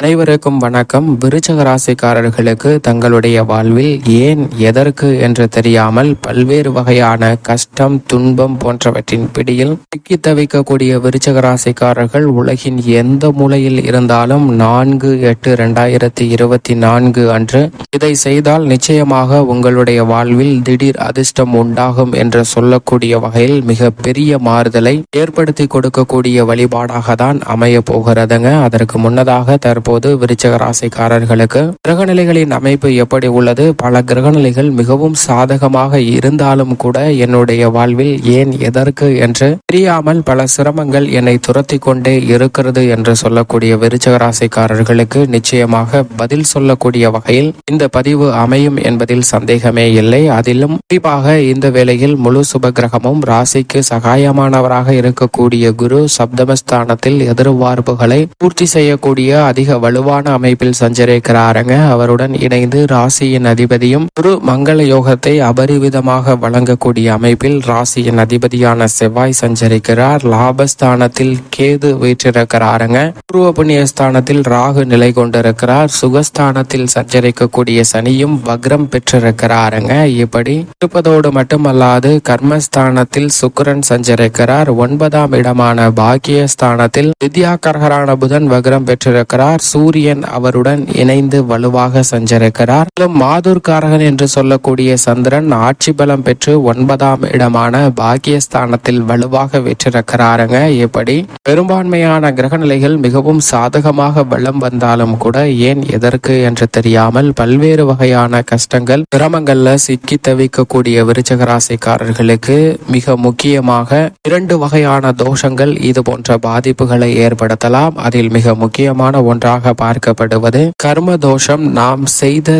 அனைவருக்கும் வணக்கம். விருச்சக ராசிக்காரர்களுக்கு தங்களுடைய வாழ்வில் ஏன் எதற்கு என்று தெரியாமல் பல்வேறு வகையான கஷ்டம் துன்பம் போன்றவற்றின் பிடியில் சிக்கி தவிக்கக்கூடிய விருச்சக ராசிக்காரர்கள் உலகின் எந்த மூலையில் இருந்தாலும் நான்கு எட்டு இரண்டாயிரத்தி இருபத்தி நான்கு அன்று இதை செய்தால் நிச்சயமாக உங்களுடைய வாழ்வில் திடீர் அதிர்ஷ்டம் உண்டாகும் என்று சொல்லக்கூடிய வகையில் மிக பெரிய மாறுதலை ஏற்படுத்தி கொடுக்கக்கூடிய வழிபாடாக தான் அமைய போகிறதுங்க. அதற்கு முன்னதாக தற்போது விருச்சக ராசிக்காரர்களுக்கு கிரகநிலைகளின் அமைப்பு எப்படி உள்ளது? பல கிரகநிலைகள் மிகவும் சாதகமாக இருந்தாலும் கூட என்னுடைய வாழ்வில் ஏன் எதற்கு என்று தெரியாமல் பல சிரமங்கள் என்னை துரத்தி கொண்டே இருக்கிறது என்று சொல்லக்கூடிய விருச்சக ராசிக்காரர்களுக்கு நிச்சயமாக பதில் சொல்லக்கூடிய வகையில் இந்த பதிவு அமையும் என்பதில் சந்தேகமே இல்லை. அதிலும் குறிப்பாக இந்த வேளையில் முழு சுப கிரகமும் ராசிக்கு சகாயமானவராக இருக்கக்கூடிய குரு சப்தமஸ்தானத்தில் எதிர்பார்ப்புகளை பூர்த்தி செய்யக்கூடிய அதிக வலுவான அமைப்பில் சஞ்சரிக்கிறாருங்க. அவருடன் இணைந்து ராசியின் அதிபதியும் குரு மங்கள யோகத்தை அபரிவிதமாக வழங்கக்கூடிய அமைப்பில் ராசியின் அதிபதியான செவ்வாய் சஞ்சரிக்கிறார். லாபஸ்தானத்தில் கேது வீற்றிருக்கிறாருங்க. பூர்வ புண்ணிய ஸ்தானத்தில் ராகு நிலை கொண்டிருக்கிறார். சுகஸ்தானத்தில் சஞ்சரிக்கக்கூடிய சனியும் வக்ரம் பெற்றிருக்கிறாருங்க. இப்படி இருப்பதோடு மட்டுமல்லாது கர்மஸ்தானத்தில் சுக்கரன் சஞ்சரிக்கிறார். ஒன்பதாம் இடமான பாக்கியஸ்தானத்தில் வித்யாகரகரான புதன் வக்ரம் பெற்றிருக்கிறார். சூரியன் அவருடன் இணைந்து வலுவாக சஞ்சரிக்கிறார். மேலும் என்று சொல்லக்கூடிய சந்திரன் ஆட்சி பலம் பெற்று ஒன்பதாம் இடமான பாக்கியஸ்தானத்தில் வலுவாக வெற்றிருக்கிறாருங்க. இப்படி பெரும்பான்மையான கிரகநிலைகள் மிகவும் சாதகமாக வளம் வந்தாலும் கூட ஏன் எதற்கு என்று தெரியாமல் பல்வேறு வகையான கஷ்டங்கள் கிரமங்கள்ல சிக்கி தவிக்கக்கூடிய விருச்சக ராசிக்காரர்களுக்கு மிக முக்கியமாக இரண்டு வகையான தோஷங்கள் இது போன்ற பாதிப்புகளை ஏற்படுத்தலாம். அதில் மிக முக்கியமான ஒன்றாக பார்க்கப்படுவது கர்ம தோஷம் நாம் செய்த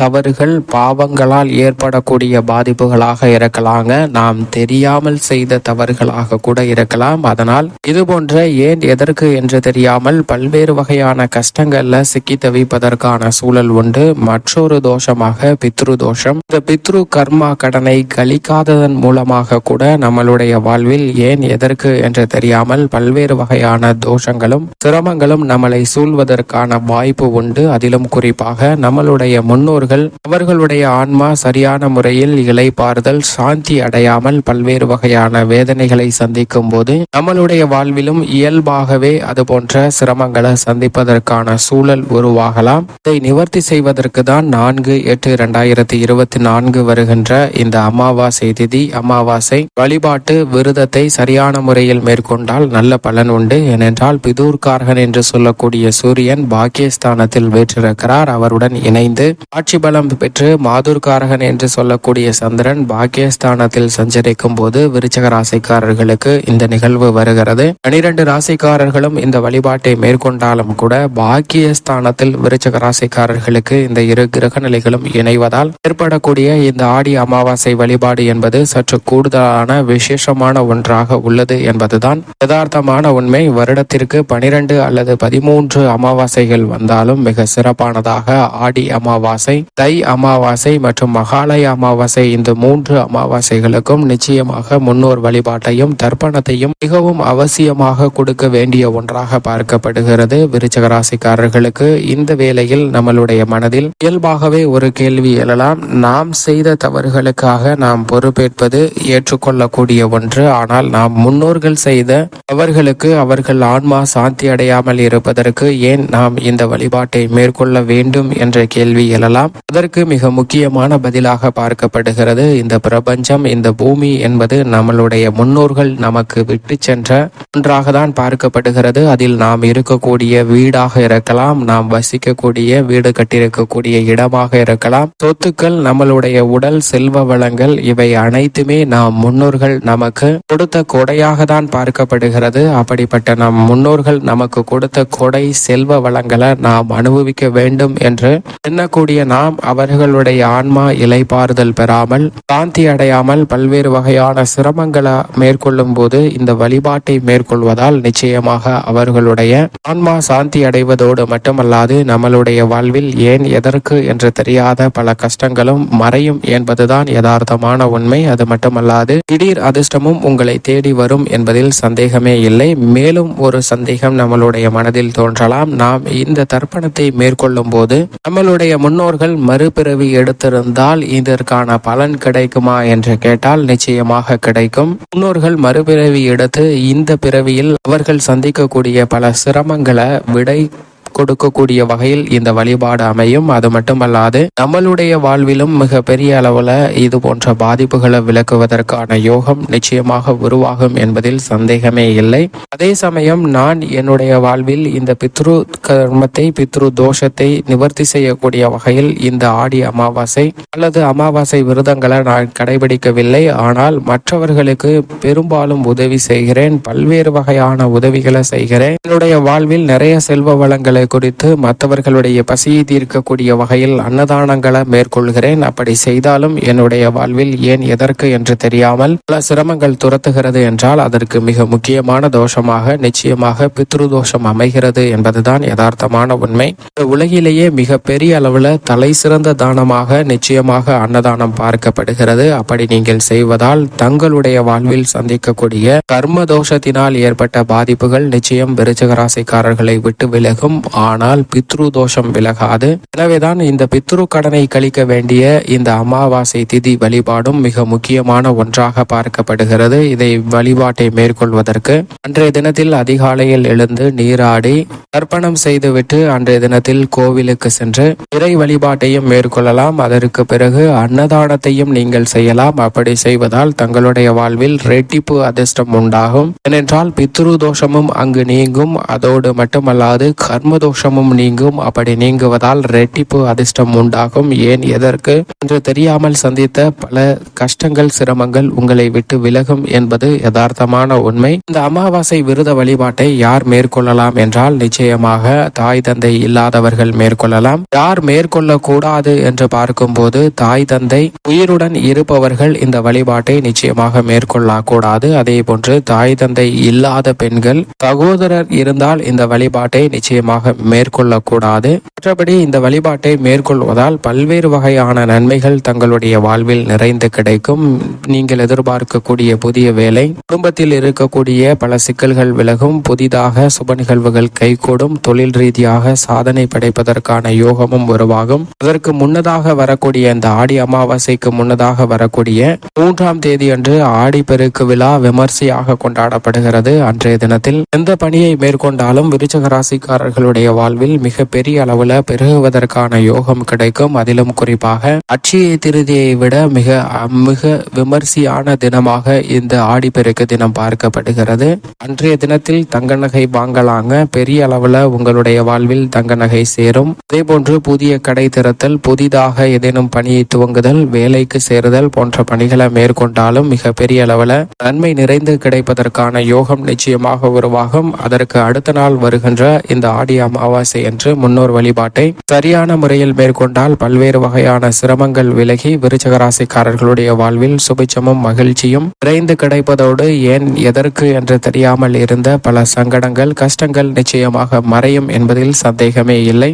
தவறுகள் பாவங்களால் ஏற்படக்கூடிய பாதிப்புகளாக இருக்கலாங்க நாம் தெரியாமல் செய்த தவறுகளாக கூட இருக்கலாம். அதனால் இது போன்ற ஏன் எதற்கு என்று தெரியாமல் பல்வேறு வகையான கஷ்டங்கள்ல சிக்கி தவிப்பதற்கான சூழல் உண்டு. மற்றொரு தோஷமாக பித்ரு தோஷம் இந்த பித்ரு கர்மா கடனை கழிக்காததன் மூலமாக கூட நம்மளுடைய வாழ்வில் ஏன் எதற்கு என்று தெரியாமல் பல்வேறு வகையான தோஷங்களும் சிரமங்களும் நம்மளை சூழ்வதற்கான வாய்ப்பு உண்டு. அதிலும் குறிப்பாக நம்மளுடைய முன்னோர் பெற்றோர்கள் அவர்களுடைய ஆன்மா சரியான முறையில் இலைப்பாறுதல் சாந்தி அடையாமல் பல்வேறு வகையான வேதனைகளை சந்திக்கும் போது நம்மளுடைய வாழ்விலும் இயல்பாகவே அது போன்ற சிரமங்களை சந்திப்பதற்கான சூழல் உருவாகலாம். இதை நிவர்த்தி செய்வதற்கு தான் நான்கு எட்டு இரண்டாயிரத்தி இருபத்தி நான்கு வருகின்ற இந்த அமாவாசை திதி அமாவாசை வழிபாட்டு விரதத்தை சரியான முறையில் மேற்கொண்டால் நல்ல பலன் உண்டு. ஏனென்றால் பிதூர்கார்கன் என்று சொல்லக்கூடிய சூரியன் பாக்கியஸ்தானத்தில் வீற்றிருக்கிறார். அவருடன் இணைந்து ஆட்சி பலம் பெற்று மாதுர்காரகன் என்று சொல்லக்கூடிய சந்திரன் பாக்கியஸ்தானத்தில் சஞ்சரிக்கும் போது விருச்சக ராசிக்காரர்களுக்கு இந்த நிகழ்வு வருகிறது. பனிரெண்டு ராசிக்காரர்களும் இந்த வழிபாட்டை மேற்கொண்டாலும் கூட பாக்கியஸ்தானத்தில் விருச்சக ராசிக்காரர்களுக்கு இந்த இரு கிரக நிலைகளும் இணைவதால் ஏற்படக்கூடிய இந்த ஆடி அமாவாசை வழிபாடு என்பது சற்று கூடுதலான விசேஷமான ஒன்றாக உள்ளது என்பதுதான் யதார்த்தமான உண்மை. வருடத்திற்கு பனிரெண்டு அல்லது பதிமூன்று அமாவாசைகள் வந்தாலும் மிக சிறப்பானதாக ஆடி அமாவாசை தை அமாவாசை மற்றும் மகாலய அமாவாசை. இந்த மூன்று அமாவாசைகளுக்கும் நிச்சயமாக முன்னோர் வழிபாட்டையும் தர்ப்பணத்தையும் மிகவும் அவசியமாக கொடுக்க வேண்டிய ஒன்றாக பார்க்கப்படுகிறது. விருச்சக ராசிக்காரர்களுக்கு இந்த வேளையில் நம்மளுடைய மனதில் இயல்பாகவே ஒரு கேள்வி எழலாம். நாம் செய்த தவறுகளுக்காக நாம் பொறுப்பேற்பது ஏற்றுக்கொள்ளக்கூடிய ஒன்று. ஆனால் நாம் முன்னோர்கள் செய்த அவர்களுக்கு அவர்கள் ஆன்மா சாந்தி அடையாமல் இருப்பதற்கு ஏன் நாம் இந்த வழிபாட்டை மேற்கொள்ள வேண்டும் என்ற கேள்வி எழலாம். அதற்கு மிக முக்கியமான பதிலாக பார்க்கப்படுகிறது. இந்த பிரபஞ்சம் இந்த பூமி என்பது நம்மளுடைய முன்னோர்கள் நமக்கு விட்டு சென்ற ஒன்றாக தான் பார்க்கப்படுகிறது. அதில் நாம் இருக்கக்கூடிய வீடாக இருக்கலாம் நாம் வசிக்கக்கூடிய வீடு கட்டியிருக்கக்கூடிய இடமாக இருக்கலாம். சொத்துக்கள் நம்மளுடைய உடல் செல்வ வளங்கள் இவை அனைத்துமே நாம் முன்னோர்கள் நமக்கு கொடுத்த கொடையாக தான் பார்க்கப்படுகிறது. அப்படிப்பட்ட நம் முன்னோர்கள் நமக்கு கொடுத்த கொடை செல்வ வளங்களை நாம் அனுபவிக்க வேண்டும் என்று எண்ணக்கூடிய நாம் அவர்களுடைய ஆன்மா இலைப்பாறுதல் பெறாமல் சாந்தி அடையாமல் பல்வேறு வகையான சிரமங்களை மேற்கொள்ளும் போது இந்த வழிபாட்டை மேற்கொள்வதால் நிச்சயமாக அவர்களுடைய ஆன்மா சாந்தி அடைவதோடு மட்டுமல்லாது நம்மளுடைய வாழ்வில் ஏன் எதற்கு என்று தெரியாத பல கஷ்டங்களும் மறையும் என்பதுதான் யதார்த்தமான உண்மை. அது மட்டுமல்லாது திடீர் அதிர்ஷ்டமும் உங்களை தேடி வரும் என்பதில் சந்தேகமே இல்லை. மேலும் ஒரு சந்தேகம் நம்மளுடைய மனதில் தோன்றலாம். நாம் இந்த தர்ப்பணத்தை மேற்கொள்ளும் போது நம்மளுடைய முன்னோர்கள் மறுபிறவி எடுத்திருந்தால் இதற்கான பலன் கிடைக்குமா என்று கேட்டால் நிச்சயமாக கிடைக்கும். முன்னோர்கள் மறுபிறவி எடுத்து இந்த பிறவியில் அவர்கள் சந்திக்கக்கூடிய பல சிரமங்களை விடை கொடுக்கக்கூடிய வகையில் இந்த வழிபாடு அமையும். அது மட்டுமல்லாது நம்மளுடைய வாழ்விலும் மிக பெரிய அளவுல இது போன்ற பாதிப்புகளை விளக்குவதற்கான யோகம் நிச்சயமாக உருவாகும் என்பதில் சந்தேகமே இல்லை. அதே சமயம் நான் என்னுடைய வாழ்வில் இந்த பித்ரு கர்மத்தை பித்ரு தோஷத்தை நிவர்த்தி செய்யக்கூடிய வகையில் இந்த ஆடி அமாவாசை அல்லது அமாவாசை விரதங்களை நான் கடைபிடிக்கவில்லை. ஆனால் மற்றவர்களுக்கு பெரும்பாலும் உதவி செய்கிறேன். பல்வேறு வகையான உதவிகளை செய்கிறேன். என்னுடைய வாழ்வில் நிறைய செல்வ வளங்களை குறித்து மற்றவர்களுடைய பசியை தீர்க்கக்கூடிய வகையில் அன்னதானங்களை மேற்கொள்கிறேன். அப்படி செய்தாலும் என்னுடைய வாழ்வில் ஏன் எதற்கு என்று தெரியாமல் பல சிரமங்கள் துரத்துகிறது என்றால் அதற்கு மிக முக்கியமான தோஷமாக நிச்சயமாக பித்ரு தோஷம் அமைகிறது என்பதுதான் யதார்த்தமான உண்மை. உலகிலேயே மிக பெரிய அளவில் தலை சிறந்த தானமாக நிச்சயமாக அன்னதானம் பார்க்கப்படுகிறது. அப்படி நீங்கள் செய்வதால் தங்களுடைய வாழ்வில் சந்திக்கக்கூடிய கர்ம தோஷத்தினால் ஏற்பட்ட பாதிப்புகள் நிச்சயம் விருச்சகராசிக்காரர்களை விட்டு விலகும். ஆனால் பித்ரு தோஷம் விலகாது. எனவேதான் இந்த பித்ரு கடனை கழிக்க வேண்டிய இந்த அமாவாசை திதி வழிபாடும் மிக முக்கியமான ஒன்றாக பார்க்கப்படுகிறது. இதை வழிபாட்டை மேற்கொள்வதற்கு அன்றைய தினத்தில் அதிகாலையில் எழுந்து நீராடி தர்ப்பணம் செய்துவிட்டு அன்றைய தினத்தில் கோவிலுக்கு சென்று இறை வழிபாட்டையும் மேற்கொள்ளலாம். அதற்கு பிறகு அன்னதானத்தையும் நீங்கள் செய்யலாம். அப்படி செய்வதால் தங்களுடைய வாழ்வில் ரெட்டிப்பு அதிர்ஷ்டம் உண்டாகும். ஏனென்றால் பித்ரு தோஷமும் அங்கு நீங்கும். அதோடு மட்டுமல்லாது கர்ம தோஷமும் நீங்கும். அப்படி நீங்குவதால் ரெட்டிப்பு அதிர்ஷ்டம் உண்டாகும். ஏன் எதற்கு? என்று தெரியாமல் சந்தித்த பல கஷ்டங்கள் சிரமங்கள் உங்களை விட்டு விலகும் என்பது யதார்த்தமான உண்மை. இந்த அமாவாசை விரத வழிபாட்டை யார் மேற்கொள்ளலாம் என்றால் நிச்சயமாக தாய் தந்தை இல்லாதவர்கள் மேற்கொள்ளலாம். யார் மேற்கொள்ள கூடாது என்று பார்க்கும்போது தாய் தந்தை உயிருடன் இருப்பவர்கள் இந்த வழிபாட்டை நிச்சயமாக மேற்கொள்ளக்கூடாது. அதே போன்று தாய் தந்தை இல்லாத பெண்கள் சகோதரர் இருந்தால் இந்த வழிபாட்டை நிச்சயமாக மேற்கொள்ளக்கூடாது. மற்றபடி இந்த வழிபாட்டை மேற்கொள்வதால் பல்வேறு வகையான நன்மைகள் தங்களுடைய வாழ்வில் நிறைந்து கிடைக்கும். நீங்கள் எதிர்பார்க்கக்கூடிய புதிய வேலை குடும்பத்தில் இருக்கக்கூடிய பல சிக்கல்கள் விலகும். புதிதாக சுப நிகழ்வுகள் கைகூடும். தொழில் ரீதியாக சாதனை படைப்பதற்கான யோகமும் உருவாகும். அதற்கு முன்னதாக வரக்கூடிய இந்த ஆடி அமாவாசைக்கு முன்னதாக வரக்கூடிய மூன்றாம் தேதி அன்று ஆடிப்பெருக்கு விழா விமர்சையாக கொண்டாடப்படுகிறது. அன்றைய தினத்தில் எந்த பணியை மேற்கொண்டாலும் விருச்சக ராசிக்காரர்களுடைய வாழ்வில் மிக பெரிய அளவுல பெருகுவதற்கான யோகம் கிடைக்கும். அதிலும் குறிப்பாக அட்சய திருதியை விட மிக மிக விமர்சையான தினமாக இந்த ஆடிப்பெருக்கு தினம் பார்க்கப்படுகிறது. அன்றைய தினத்தில் தங்க நகை வாங்கலாங்க. பெரிய அளவுல உங்களுடைய வாழ்வில் தங்க நகை சேரும். அதே போன்று புதிய கடை திறத்தல் புதிதாக ஏதேனும் பணியை துவங்குதல் வேலைக்கு சேருதல் போன்ற பணிகளை மேற்கொண்டாலும் மிக பெரிய அளவுல நன்மை நிறைந்து கிடைப்பதற்கான யோகம் நிச்சயமாக உருவாகும். அதற்கு அடுத்த நாள் வருகின்ற இந்த ஆடி அமாவாசை என்று முன்னோர் வழிபாட்டை சரியான முறையில் மேற்கொண்டால் பல்வேறு வகையான சிரமங்கள் விலகி விருச்சக ராசிக்காரர்களுடைய வாழ்வில் சுபிச்சமும் மகிழ்ச்சியும் நிறைந்து கிடைப்பதோடு ஏன் எதற்கு என்று தெரியாமல் இருந்த பல சங்கடங்கள் கஷ்டங்கள் நிச்சயமாக மறையும் என்பதில் சந்தேகமே இல்லை.